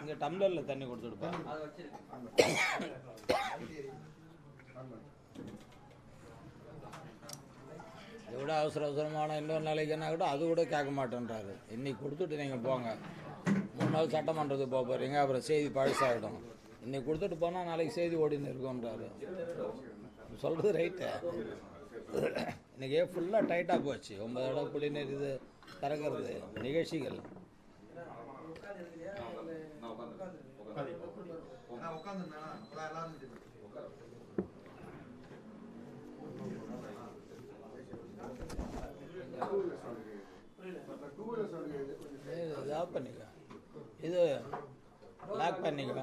இங்கே டம்ளரில் தண்ணி கொடுத்துடுப்பா இதோட அவசர அவசரமான இன்னொரு நாளைக்குன்னா கூட அது கூட கேட்க மாட்டேன்றாரு. இன்னைக்கு கொடுத்துட்டு நீங்கள் போங்க. மூணு நாள் சட்டமன்றத்துக்கு போக போகிறீங்க அப்புறம் செய்தி பழசாகிடும் இன்னைக்கு கொடுத்துட்டு போனால் நாளைக்கு செய்தி ஓடின்னு இருக்கோன்றாரு சொல்கிறது ரைட்டு இன்னைக்கு ஃபுல்லாக டைட்டாக போச்சு. ஒன்பது இடம் குடிநீர் இது திறக்கிறது நிகழ்ச்சிகள். இது பண்ணிக்க. இது லாக் பண்ணிக்க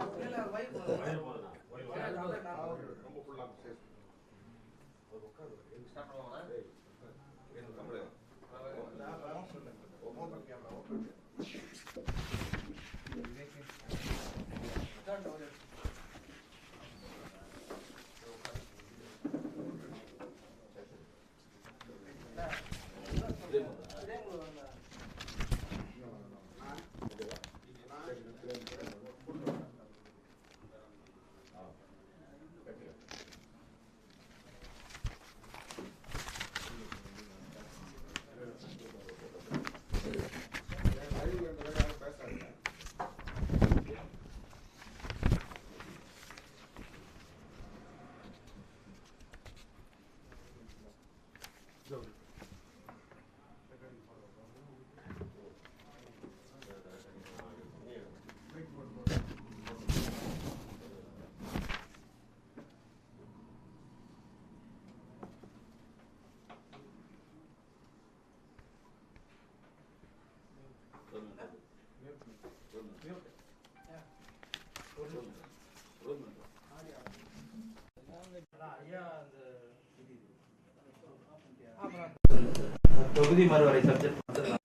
தொகுதி மறுவரை சப்ஜெக்ட் மட்டும்தான்.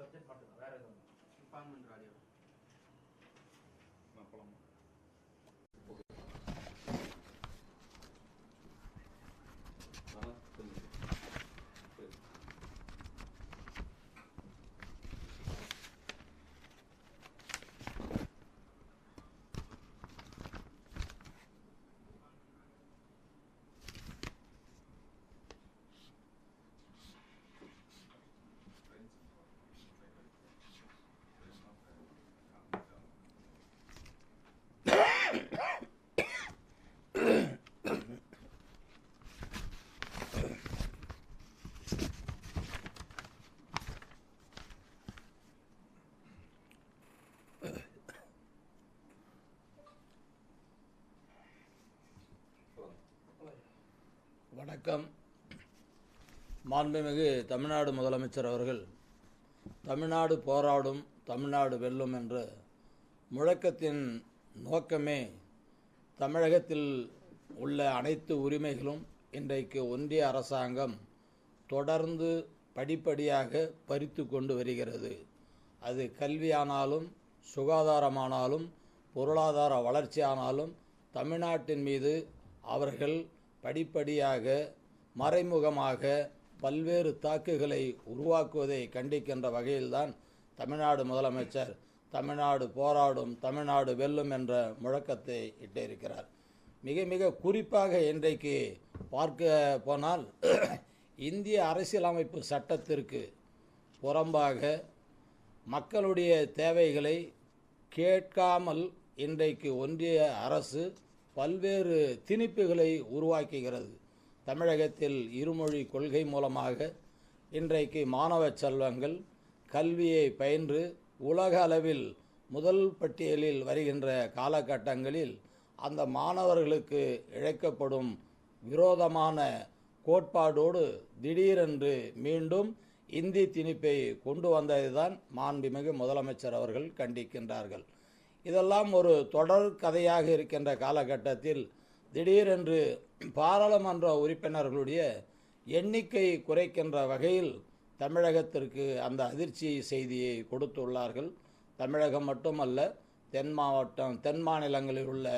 சப்ஜெக்ட் மட்டும்தான். வேற எதுவும் வணக்கம். மாண்புமிகு தமிழ்நாடு முதலமைச்சர் அவர்கள் தமிழ்நாடு போராடும் தமிழ்நாடு வெல்லும் என்ற முழக்கத்தின் நோக்கமே தமிழகத்தில் உள்ள அனைத்து உரிமைகளும் இன்றைக்கு ஒன்றிய அரசாங்கம் தொடர்ந்து படிப்படியாக பறித்து கொண்டு வருகிறது. அது கல்வியானாலும் சுகாதாரமானாலும் பொருளாதார வளர்ச்சியானாலும் தமிழ்நாட்டின் மீது அவர்கள் படிப்படியாக மறைமுகமாக பல்வேறு தாக்குகளை உருவாக்குவதை கண்டிக்கின்ற வகையில்தான் தமிழ்நாடு முதலமைச்சர் தமிழ்நாடு போராடும் தமிழ்நாடு வெல்லும் என்ற முழக்கத்தை இட்டிருக்கிறார். மிக மிக குறிப்பாக இன்றைக்கு பார்க்க போனால் இந்திய அரசியலமைப்பு சட்டத்திற்கு புறம்பாக மக்களுடைய தேவைகளை கேட்காமல் இன்றைக்கு ஒன்றிய அரசு பல்வேறு திணிப்புகளை உருவாக்குகிறது. தமிழகத்தில் இருமொழி கொள்கை மூலமாக இன்றைக்கு மாணவ செல்வங்கள் கல்வியை பயின்று உலக அளவில் முதல் பட்டியலில் வருகின்ற காலகட்டங்களில் அந்த மாணவர்களுக்கு இழைக்கப்படும் விரோதமான கோட்பாடோடு திடீரென்று மீண்டும் இந்தி திணிப்பை கொண்டு வந்ததுதான் மாண்புமிகு முதலமைச்சர் அவர்கள் கண்டிக்கின்றார்கள். இதெல்லாம் ஒரு தொடர் கதையாக இருக்கின்ற காலகட்டத்தில் திடீரென்று பாராளுமன்ற உறுப்பினர்களுடைய எண்ணிக்கை குறைக்கின்ற வகையில் தமிழகத்திற்கு அந்த அதிர்ச்சி செய்தியை கொடுத்துள்ளார்கள். தமிழகம் மட்டுமல்ல தென் மாவட்டம் தென் மாநிலங்களில் உள்ள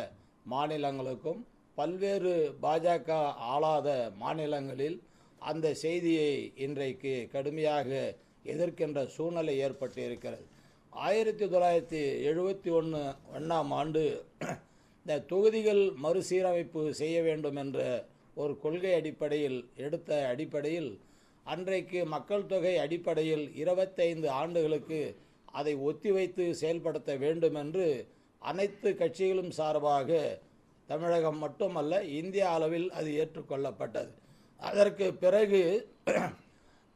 மாநிலங்களுக்கும் பல்வேறு பாஜக ஆளாத மாநிலங்களில் அந்த செய்தியை இன்றைக்கு கடுமையாக எதிர்க்கின்ற சூழ்நிலை ஏற்பட்டு இருக்கிறது ஆயிரத்தி தொள்ளாயிரத்தி எழுபத்தி ஒன்று ஒன்றாம் ஆண்டு இந்த தொகுதிகள் மறுசீரமைப்பு செய்ய வேண்டும் என்ற ஒரு கொள்கை அடிப்படையில் எடுத்த அடிப்படையில் அன்றைக்கு மக்கள் தொகை அடிப்படையில் இருபத்தைந்து ஆண்டுகளுக்கு அதை ஒத்திவைத்து செயல்படுத்த வேண்டும் என்று அனைத்து கட்சிகளும் சார்பாக தமிழகம் மட்டுமல்ல இந்திய அளவில் அது ஏற்றுக்கொள்ளப்பட்டது. அதற்கு பிறகு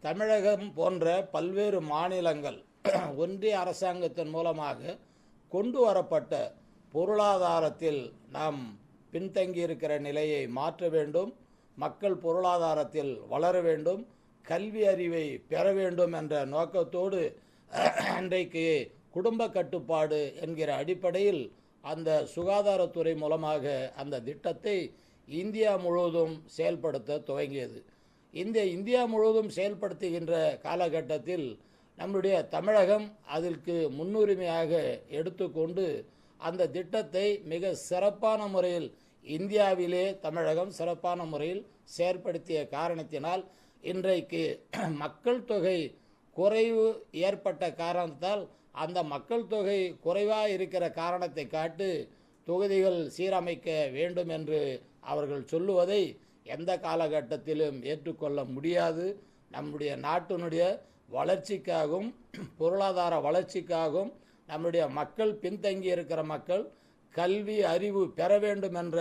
தமிழகம் போன்ற பல்வேறு மாநிலங்கள் ஒன்றிய அரசாங்கத்தின் மூலமாக கொண்டு வரப்பட்ட பொருளாதாரத்தில் நாம் பின்தங்கியிருக்கிற நிலையை மாற்ற வேண்டும். மக்கள் பொருளாதாரத்தில் வளர வேண்டும். கல்வி அறிவை பெற வேண்டும் என்ற நோக்கத்தோடு அன்றைக்கு குடும்ப கட்டுப்பாடு என்கிற அடிப்படையில் அந்த சுகாதாரத்துறை மூலமாக அந்த திட்டத்தை இந்தியா முழுவதும் செயல்படுத்த துவங்கியது. இந்த இந்தியா முழுவதும் செயல்படுத்துகின்ற காலகட்டத்தில் நம்முடைய தமிழகம் அதற்கு முன்னுரிமையாக எடுத்துக்கொண்டு அந்த திட்டத்தை மிக சிறப்பான முறையில் இந்தியாவிலே தமிழகம் சிறப்பான முறையில் செயற்படுத்திய காரணத்தினால் இன்றைக்கு மக்கள் தொகை குறைவு ஏற்பட்ட காரணத்தால் அந்த மக்கள் தொகை குறைவாக இருக்கிற காரணத்தை காட்டு தொகுதிகள் சீரமைக்க வேண்டும் என்று அவர்கள் சொல்லுவதை எந்த காலகட்டத்திலும் ஏற்றுக்கொள்ள முடியாது. நம்முடைய நாட்டினுடைய வளர்ச்சிக்காகவும் பொருளாதார வளர்ச்சிக்காகவும் நம்முடைய மக்கள் பின்தங்கி இருக்கிற மக்கள் கல்வி அறிவு பெற வேண்டும் என்ற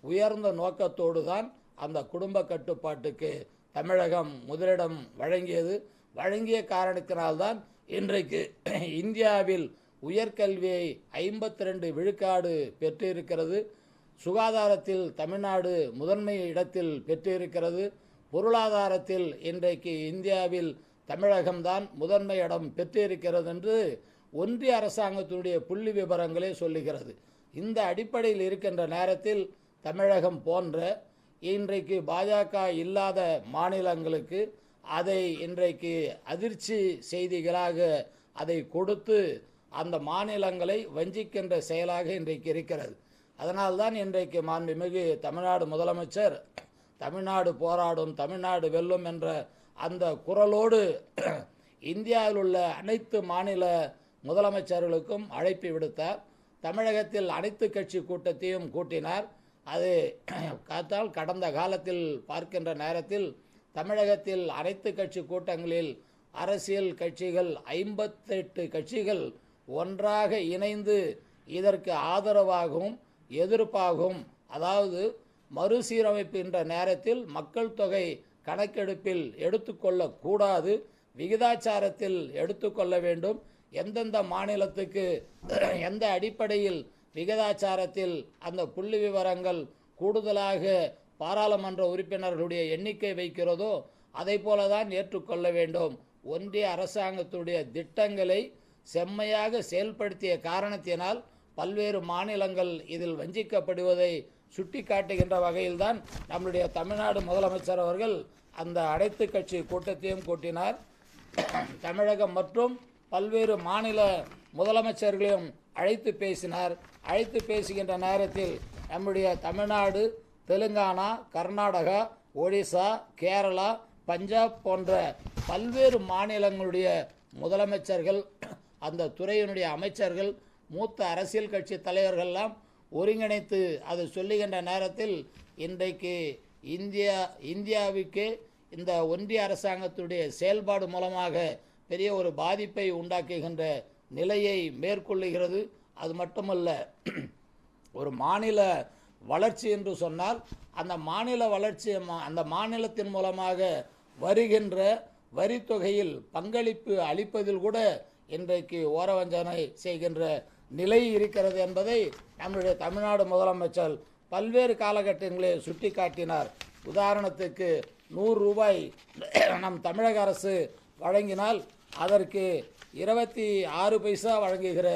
உயர்ந்த நோக்கத்தோடு தான் அந்த குடும்ப கட்டுப்பாட்டுக்கு தமிழகம் முதலிடம் வழங்கியது. வழங்கிய காரணத்தினால்தான் இன்றைக்கு இந்தியாவில் உயர்கல்வியை ஐம்பத்தி ரெண்டு விழுக்காடு பெற்றிருக்கிறது. சுகாதாரத்தில் தமிழ்நாடு முதன்மை இடத்தில் பெற்றிருக்கிறது. பொருளாதாரத்தில் இன்றைக்கு இந்தியாவில் தமிழகம்தான் முதன்மை இடம் பெற்றிருக்கிறது என்று ஒன்றிய அரசாங்கத்தினுடைய புள்ளி விவரங்களே சொல்லுகிறது. இந்த அடிப்படையில் இருக்கின்ற நேரத்தில் தமிழகம் போன்ற இன்றைக்கு பாஜக இல்லாத மாநிலங்களுக்கு அதை இன்றைக்கு அதிர்ச்சி செய்திகளாக அதை கொடுத்து அந்த மாநிலங்களை வஞ்சிக்கின்ற செயலாக இன்றைக்கு இருக்கிறது. அதனால்தான் இன்றைக்கு மாண்புமிகு தமிழ்நாடு முதலமைச்சர் தமிழ்நாடு போராடும் தமிழ்நாடு வெல்லும் என்ற அந்த குரலோடு இந்தியாவில் உள்ள அனைத்து மாநில முதலமைச்சர்களுக்கும் அழைப்பு விடுத்தார். தமிழகத்தில் அனைத்து கட்சி கூட்டத்தையும் கூட்டினார். அது காத்தால் கடந்த காலத்தில் பார்க்கின்ற நேரத்தில் தமிழகத்தில் அனைத்து கட்சி கூட்டங்களில் அரசியல் கட்சிகள் ஐம்பத்தெட்டு கட்சிகள் ஒன்றாக இணைந்து இதற்கு ஆதரவாகவும் எதிர்ப்பாகவும் அதாவது மறுசீரமைப்பு என்ற நேரத்தில் மக்கள் தொகை கணக்கெடுப்பில் எடுத்துக்கொள்ளக்கூடாது. விகிதாச்சாரத்தில் எடுத்துக்கொள்ள வேண்டும். எந்தெந்த மாநிலத்துக்கு எந்த அடிப்படையில் விகிதாச்சாரத்தில் அந்த புள்ளி விவரங்கள் கூடுதலாக பாராளுமன்ற உறுப்பினர்களுடைய எண்ணிக்கை வைக்கிறதோ அதை போலதான் ஏற்றுக்கொள்ள வேண்டும். ஒன்றிய அரசாங்கத்துடைய திட்டங்களை செம்மையாக செயல்படுத்திய காரணத்தினால் பல்வேறு மாநிலங்கள் இதில் வஞ்சிக்கப்படுவதை சுட்டிக்காட்டுகின்ற வகையில்தான் நம்முடைய தமிழ்நாடு முதலமைச்சர் அவர்கள் அந்த அனைத்து கட்சி கூட்டத்தையும் கூட்டினார். தமிழகம் மற்றும் பல்வேறு மாநில முதலமைச்சர்களையும் அழைத்து பேசினார். அழைத்து பேசுகின்ற நேரத்தில் நம்முடைய தமிழ்நாடு தெலுங்கானா கர்நாடகா ஒடிசா கேரளா பஞ்சாப் போன்ற பல்வேறு மாநிலங்களுடைய முதலமைச்சர்கள் அந்த துறையினுடைய அமைச்சர்கள் மூத்த அரசியல் கட்சி தலைவர்கள்லாம் ஒருங்கிணைத்து அது சொல்லுகின்ற நேரத்தில் இன்றைக்கு இந்தியா இந்தியாவுக்கு இந்த ஒன்றிய அரசாங்கத்துடைய செயல்பாடு மூலமாக பெரிய ஒரு பாதிப்பை உண்டாக்குகின்ற நிலையை மேற்கொள்ளுகிறது. அது மட்டுமல்ல ஒரு மாநில வளர்ச்சி என்று சொன்னால் அந்த மாநில வளர்ச்சி அந்த மாநிலத்தின் மூலமாக வருகின்ற வரித்தொகையில் பங்களிப்பு அளிப்பதில் கூட இன்றைக்கு ஓரவஞ்சனை செய்கின்ற நிலை இருக்கிறது என்பதை நம்முடைய தமிழ்நாடு முதலமைச்சர் பல்வேறு காலகட்டங்களில் சுட்டிக்காட்டினார். உதாரணத்துக்கு நூறு ரூபாய் நம் தமிழக அரசு வழங்கினால் அதற்கு இருபத்தி ஆறு பைசா வழங்குகிற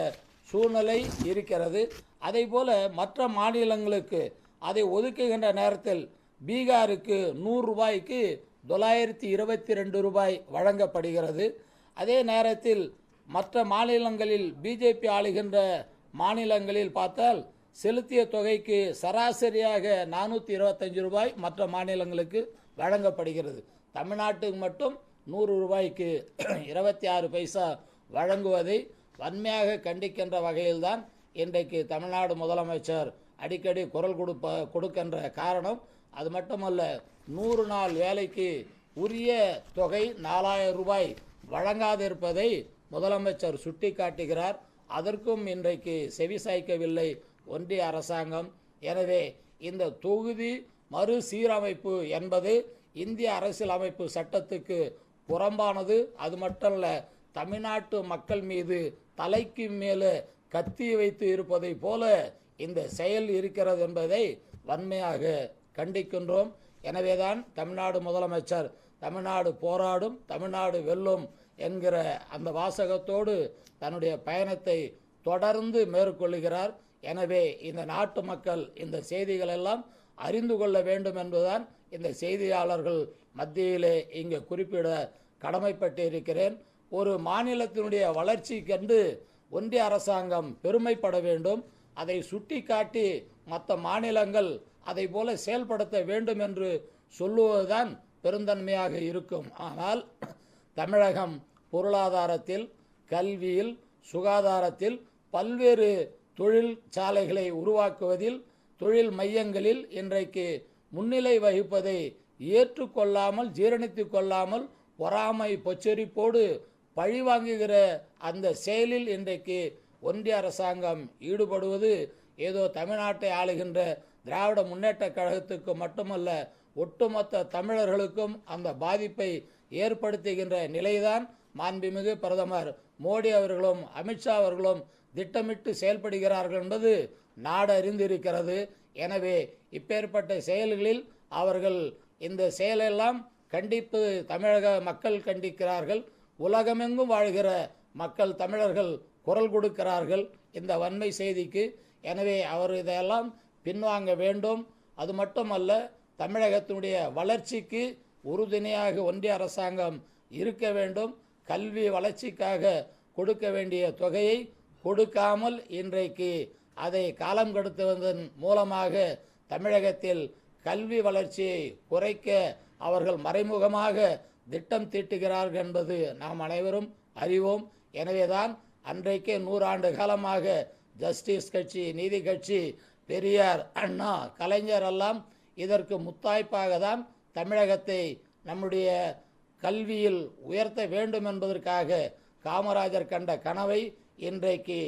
சூழ்நிலை இருக்கிறது. அதே போல் மற்ற மாநிலங்களுக்கு அதை ஒதுக்குகின்ற நேரத்தில் பீகாருக்கு நூறு ரூபாய்க்கு தொள்ளாயிரத்தி இருபத்தி ரெண்டு ரூபாய் வழங்கப்படுகிறது. அதே நேரத்தில் மற்ற மாநிலங்களில் பிஜேபி ஆளுகின்ற மாநிலங்களில் பார்த்தால் செலுத்திய தொகைக்கு சராசரியாக நானூற்றி இருபத்தஞ்சு ரூபாய் மற்ற மாநிலங்களுக்கு வழங்கப்படுகிறது. தமிழ்நாட்டுக்கு மட்டும் நூறு ரூபாய்க்கு இருபத்தி ஆறு பைசா வழங்குவதை வன்மையாக கண்டிக்கின்ற வகையில்தான் இன்றைக்கு தமிழ்நாடு முதலமைச்சர் அடிக்கடி குரல் கொடுப்ப கொடுக்கின்ற காரணம். அது மட்டுமல்ல நூறு நாள் வேலைக்கு உரிய தொகை நாலாயிரம் ரூபாய் வழங்காதிருப்பதை முதலமைச்சர் சுட்டிக்காட்டுகிறார். அதற்கும் இன்றைக்கு செவிசாய்க்கவில்லை ஒன்றிய அரசாங்கம். எனவே இந்த தொகுதி மறுசீரமைப்பு என்பது இந்திய அரசியலமைப்பு சட்டத்துக்கு புறம்பானது. அது மட்டுமல்ல தமிழ்நாட்டு மக்கள் மீது தலைக்கு மேலே கத்தி வைத்து இருப்பதை போல இந்த செயல் இருக்கிறது என்பதை வன்மையாக கண்டிக்கின்றோம். எனவேதான் தமிழ்நாடு முதலமைச்சர் தமிழ்நாடு போராடும் தமிழ்நாடு வெல்லும் என்கிற அந்த வாசகத்தோடு தன்னுடைய பயணத்தை தொடர்ந்து மேற்கொள்ளுகிறார். எனவே இந்த நாட்டு மக்கள் இந்த செய்திகள் எல்லாம் அறிந்து கொள்ள வேண்டும் என்பதுதான் இந்த செய்தியாளர்கள் மத்தியிலே இங்கே குறிப்பிட கடமைப்பட்டு இருக்கிறேன் ஒரு மாநிலத்தினுடைய வளர்ச்சி கண்டு ஒன்றிய அரசாங்கம் பெருமைப்பட வேண்டும். அதை சுட்டி காட்டி மற்ற மாநிலங்கள் அதை போல செயல்படுத்த வேண்டும் என்று சொல்லுவதுதான் பெருந்தன்மையாக இருக்கும். ஆனால் தமிழகம் பொருளாதாரத்தில் கல்வியில் சுகாதாரத்தில் பல்வேறு தொழில் சாலைகளை உருவாக்குவதில் தொழில் மையங்களில் இன்றைக்கு முன்னிலை வகிப்பதை ஏற்றுக்கொள்ளாமல் ஜீரணித்து கொள்ளாமல் பொறாமை பொச்சரிப்போடு பழிவாங்குகிற அந்த செயலில் இன்றைக்கு ஒன்றிய அரசாங்கம் ஈடுபடுவது ஏதோ தமிழ்நாட்டை ஆளுகின்ற திராவிட முன்னேற்ற கழகத்துக்கு மட்டுமல்ல ஒட்டுமொத்த தமிழர்களுக்கும் அந்த பாதிப்பை ஏற்படுத்துகின்ற நிலைதான் மாண்புமிகு பிரதமர் மோடி அவர்களும் அமித்ஷா அவர்களும் திட்டமிட்டு செயல்படுகிறார்கள் என்பது நாடு அறிந்திருக்கிறது. எனவே இப்பேற்பட்ட செயல்களில் அவர்கள் இந்த செயலெல்லாம் கண்டிப்பு தமிழக மக்கள் கண்டிக்கிறார்கள். உலகமெங்கும் வாழ்கிற மக்கள் தமிழர்கள் குரல் கொடுக்கிறார்கள் இந்த வன்மை செய்திக்கு. எனவே அவர் இதையெல்லாம் பின்வாங்க வேண்டும். அது மட்டுமல்ல தமிழகத்தினுடைய வளர்ச்சிக்கு உறுதுணையாக ஒன்றிய அரசாங்கம் இருக்க வேண்டும். கல்வி வளர்ச்சிக்காக கொடுக்க வேண்டிய தொகையை கொடுக்காமல் இன்றைக்கு அதை காலம் கடத்துவதன் மூலமாக தமிழகத்தில் கல்வி வளர்ச்சியை குறைக்க அவர்கள் மறைமுகமாக திட்டம் தீட்டுகிறார்கள் என்பது நாம் அனைவரும் அறிவோம். எனவேதான் அன்றைக்கே நூறாண்டு காலமாக ஜஸ்டிஸ் கட்சி நீதி கட்சி பெரியார் அண்ணா கலைஞர் எல்லாம் இதற்கு முத்தாய்ப்பாக தான் தமிழகத்தை நம்முடைய கல்வியில் உயர்த்த வேண்டும் என்பதற்காக காமராஜர் கண்ட கனவை இன்றைக்கு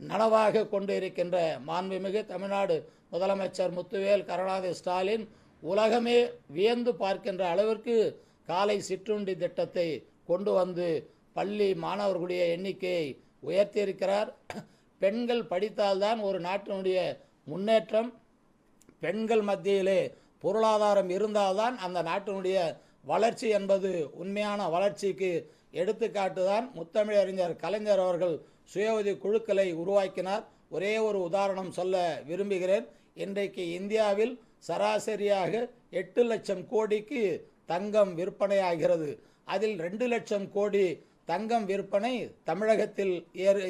நனவாக கொண்டு இருக்கின்ற மாண்புமிகு தமிழ்நாடு முதலமைச்சர் முத்துவேல் கருணாநிதி ஸ்டாலின் உலகமே வியந்து பார்க்கின்ற அளவிற்கு காலை சிற்றுண்டி திட்டத்தை கொண்டு வந்து பள்ளி மாணவர்களுடைய எண்ணிக்கையை உயர்த்தியிருக்கிறார். பெண்கள் படித்தால்தான் ஒரு நாட்டினுடைய முன்னேற்றம். பெண்கள் மத்தியிலே பொருளாதாரம் இருந்தால்தான் அந்த நாட்டினுடைய வளர்ச்சி என்பது உண்மையான வளர்ச்சிக்கு எடுத்துக்காட்டு தான் முத்தமிழறிஞர் கலைஞர் அவர்கள் சுய உதவி குழுக்களை உருவாக்கினார். ஒரே ஒரு உதாரணம் சொல்ல விரும்புகிறேன். இன்றைக்கு இந்தியாவில் சராசரியாக எட்டு லட்சம் கோடிக்கு தங்கம் விற்பனையாகிறது. அதில் ரெண்டு லட்சம் கோடி தங்கம் விற்பனை தமிழகத்தில் ஏறு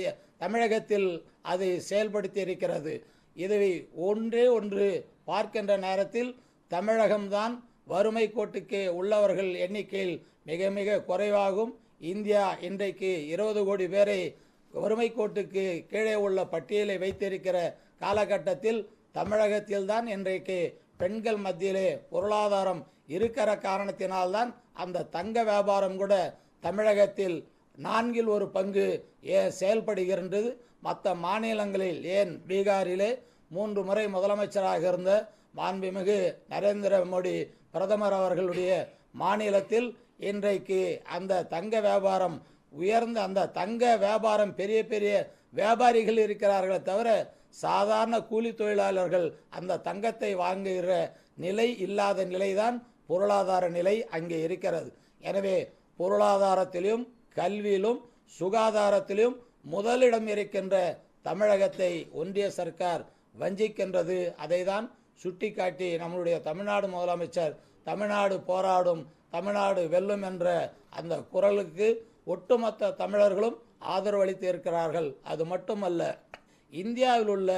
தமிழகத்தில் அதை செயல்படுத்தி இருக்கிறது இதை ஒன்றே ஒன்று பார்க்கின்ற நேரத்தில் தமிழகம்தான் வறுமை கோட்டுக்கு உள்ளவர்கள் எண்ணிக்கையில் மிக மிக குறைவாகும். இந்தியா இன்றைக்கு இருபது கோடி பேரை வறுமை கோட்டுக்கு கீழே உள்ள பட்டியலை வைத்திருக்கிற காலகட்டத்தில் தமிழகத்தில்தான் இன்றைக்கு பெண்கள் மத்தியிலே பொருளாதாரம் இருக்கிற காரணத்தினால்தான் அந்த தங்க வியாபாரம் கூட தமிழகத்தில் நான்கில் ஒரு பங்கு ஏ செயல்படுகின்றது. மற்ற மாநிலங்களில் ஏன் பீகாரிலே மூன்று முறை முதலமைச்சராக இருந்த மாண்புமிகு நரேந்திர மோடி பிரதமர் அவர்களுடைய மாநிலத்தில் இன்றைக்கு அந்த தங்க வியாபாரம் உயர்ந்த அந்த தங்க வியாபாரம் பெரிய பெரிய வியாபாரிகள் இருக்கிறார்களே தவிர சாதாரண கூலி தொழிலாளர்கள் அந்த தங்கத்தை வாங்குகிற நிலை இல்லாத நிலைதான் பொருளாதார நிலை அங்கே இருக்கிறது. எனவே பொருளாதாரத்திலும் கல்வியிலும் சுகாதாரத்திலும் முதலிடம் இருக்கின்ற தமிழகத்தை ஒன்றிய சர்க்கார் வஞ்சிக்கின்றது. அதைதான் சுட்டிக்காட்டி நம்மளுடைய தமிழ்நாடு முதலமைச்சர் தமிழ்நாடு போராடும் தமிழ்நாடு வெல்லும் என்ற அந்த குரலுக்கு ஒட்டுமொத்த தமிழர்களும் ஆதரவு அளித்து இருக்கிறார்கள். அது மட்டுமல்ல இந்தியாவில் உள்ள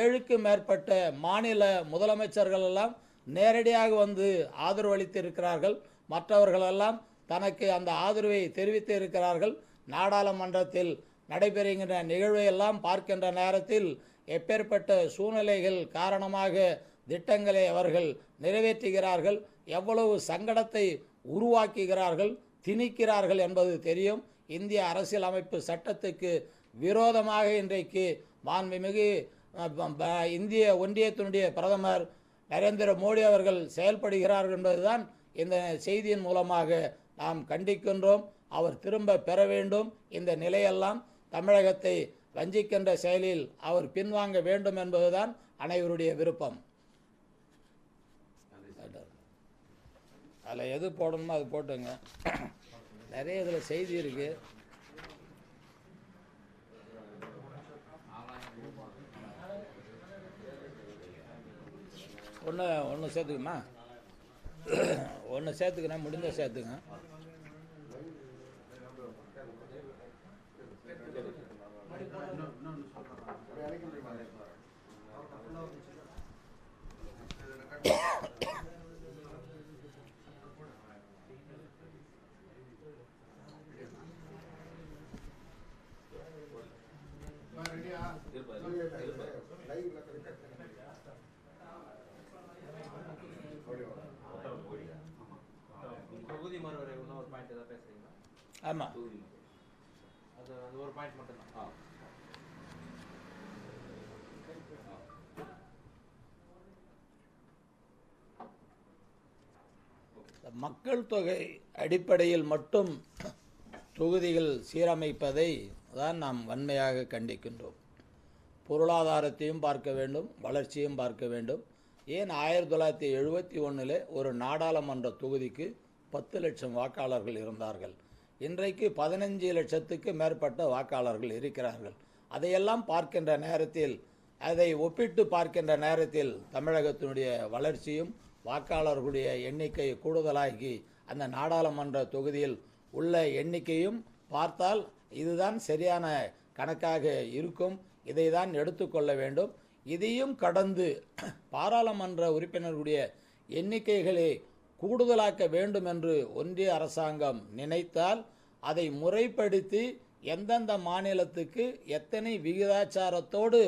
ஏழுக்கு மேற்பட்ட மாநில முதலமைச்சர்கள் எல்லாம் நேரடியாக வந்து ஆதரவு அளித்து இருக்கிறார்கள் மற்றவர்களெல்லாம் தனக்கு அந்த ஆதரவை தெரிவித்து இருக்கிறார்கள். நாடாளுமன்றத்தில் நடைபெறுகின்ற நிகழ்வை எல்லாம் பார்க்கின்ற நேரத்தில் எப்பேற்பட்ட சூழ்நிலைகள் காரணமாக திட்டங்களை அவர்கள் நிறைவேற்றுகிறார்கள் எவ்வளவு சங்கடத்தை உருவாக்குகிறார்கள் திணிக்கிறார்கள் என்பது தெரியும். இந்திய அரசியலமைப்பு சட்டத்துக்கு விரோதமாக இன்றைக்கு மாண்புமிகு ப- இந்திய ஒன்றியத்தினுடைய பிரதமர் நரேந்திர மோடி அவர்கள் செயல்படுகிறார்கள் என்பதுதான் இந்த செய்தியின் மூலமாக நாம் கண்டிக்கின்றோம். அவர் திரும்ப பெற வேண்டும். இந்த நிலையெல்லாம் தமிழகத்தை வஞ்சிக்கின்ற செயலில் அவர் பின்வாங்க வேண்டும் என்பதுதான் அனைவருடைய விருப்பம். அதில் எது போடணுமோ அது போட்டுங்க. நிறைய இதில் செய்தி இருக்கு. ஒன்று ஒன்று சேர்த்துக்குமா ஒன்று சேர்த்துக்கினா முடிஞ்ச சேர்த்துங்க. தொகுதி மறுவரை இன்னும் ஒரு பாயிண்ட் ஏதாவது பேசுறீங்களா அது அது ஒரு பாயிண்ட் மட்டும்தான். மக்கள் தொகை அடிப்படையில் மட்டும் தொகுதிகள் சீரமைப்பதை தான் நாம் வன்மையாக கண்டிக்கின்றோம். பொருளாதாரத்தையும் பார்க்க வேண்டும் வளர்ச்சியும் பார்க்க வேண்டும். ஏன் ஆயிரத்தி தொள்ளாயிரத்தி எழுபத்தி ஒன்றில் ஒரு நாடாளுமன்ற தொகுதிக்கு பத்து லட்சம் வாக்காளர்கள் இருந்தார்கள்? இன்றைக்கு பதினஞ்சு லட்சத்துக்கு மேற்பட்ட வாக்காளர்கள் இருக்கிறார்கள். அதையெல்லாம் பார்க்கின்ற நேரத்தில் அதை ஒப்பிட்டு பார்க்கின்ற நேரத்தில் தமிழகத்தினுடைய வளர்ச்சியும் வாக்காளர்களுடைய எண்ணிக்கை கூடுதலாகி அந்த நாடாளுமன்ற தொகுதியில் உள்ள எண்ணிக்கையும் பார்த்தால் இதுதான் சரியான கணக்காக இருக்கும். இதை தான் எடுத்துக்கொள்ள வேண்டும். இதையும் கடந்து பாராளுமன்ற உறுப்பினர்களுடைய எண்ணிக்கைகளை கூடுதலாக்க வேண்டும் என்று ஒன்றிய அரசாங்கம் நினைத்தால் அதை முறைப்படுத்தி எந்தெந்த மாநிலத்துக்கு எத்தனை விகிதாச்சாரத்தோடு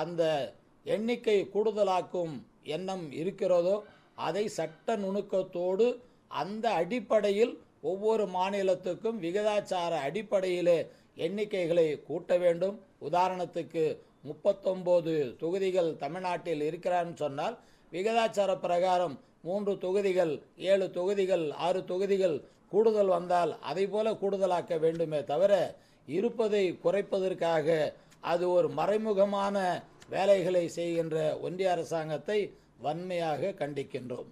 அந்த எண்ணிக்கை கூடுதலாக்கும் எண்ணம் இருக்கிறதோ அதை சட்ட நுணுக்கத்தோடு அந்த அடிப்படையில் ஒவ்வொரு மாநிலத்துக்கும் விகிதாச்சார அடிப்படையிலே எண்ணிக்கைகளை கூட்ட வேண்டும். உதாரணத்துக்கு முப்பத்தொம்போது தொகுதிகள் தமிழ்நாட்டில் இருக்கிறான்னு சொன்னால் விகிதாச்சார பிரகாரம் மூன்று தொகுதிகள் ஏழு தொகுதிகள் ஆறு தொகுதிகள் கூடுதல் வந்தால் அதை போல கூடுதலாக்க வேண்டுமே தவிர இருப்பதை குறைப்பதற்காக அது ஒரு மறைமுகமான வேலைகளை செய்கின்ற ஒன்றிய அரசாங்கத்தை வன்மையாக கண்டிக்கின்றோம்.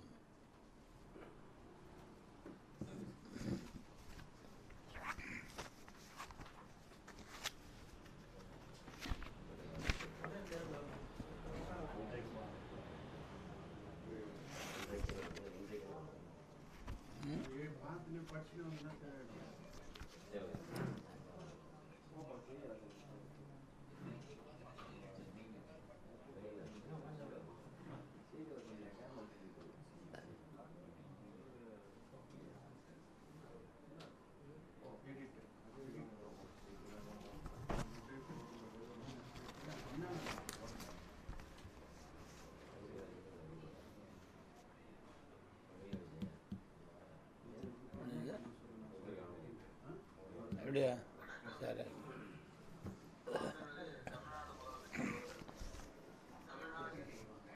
Yeah.